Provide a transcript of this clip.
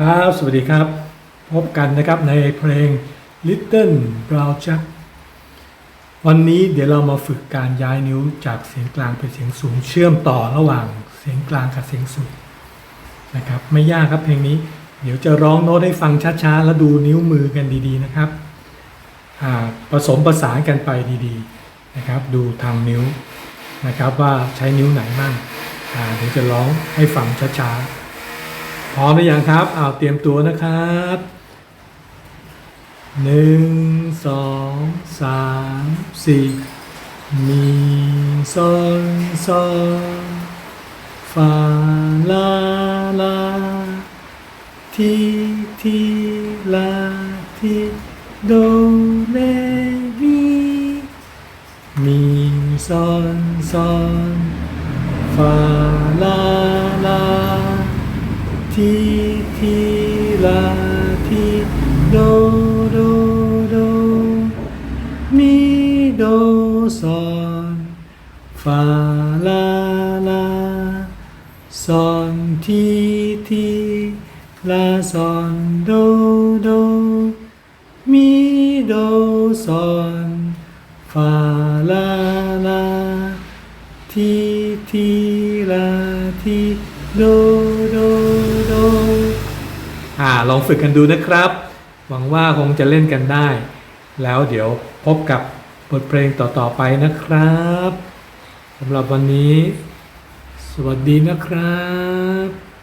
ครับ สวัสดีครับ พบกันนะครับในเพลง Little Brown Jack วันนี้เดี๋ยวเรามาฝึกการย้ายนิ้วจากเสียงกลางไปเสียงสูงเชื่อมต่อระหว่างเสียงกลางกับเสียงสูงนะครับ ไม่ยากครับเพลงนี้ เดี๋ยวจะร้องโน้ตให้ฟังช้าๆ แล้วดูนิ้วมือกันดีๆนะครับผสมประสานกันไปดีๆนะครับ ดูทางนิ้วนะครับว่าใช้นิ้วไหนบ้างเดี๋ยวจะร้องให้ฟังช้าๆ พร้อมหรือยังครับเอาเตรียมตัวนะครับหนึ่งสองสามสี่มีโซนโซนฟาลาลาทีทีลาทีโดเรมีมีโซนโซนฟาลา ทีทีลาทีโดโดโดมีโดซอนฟาลาลาซอนทีทีลาซอนโดโดมีโดซอนฟาลาลาทีทีลาทีโดโดโด อ่าลองฝึกกันดูนะครับ หวังว่าคงจะเล่นกันได้ แล้วเดี๋ยวพบกับบทเพลงต่อๆไปนะครับสำหรับวันนี้ สวัสดีนะครับ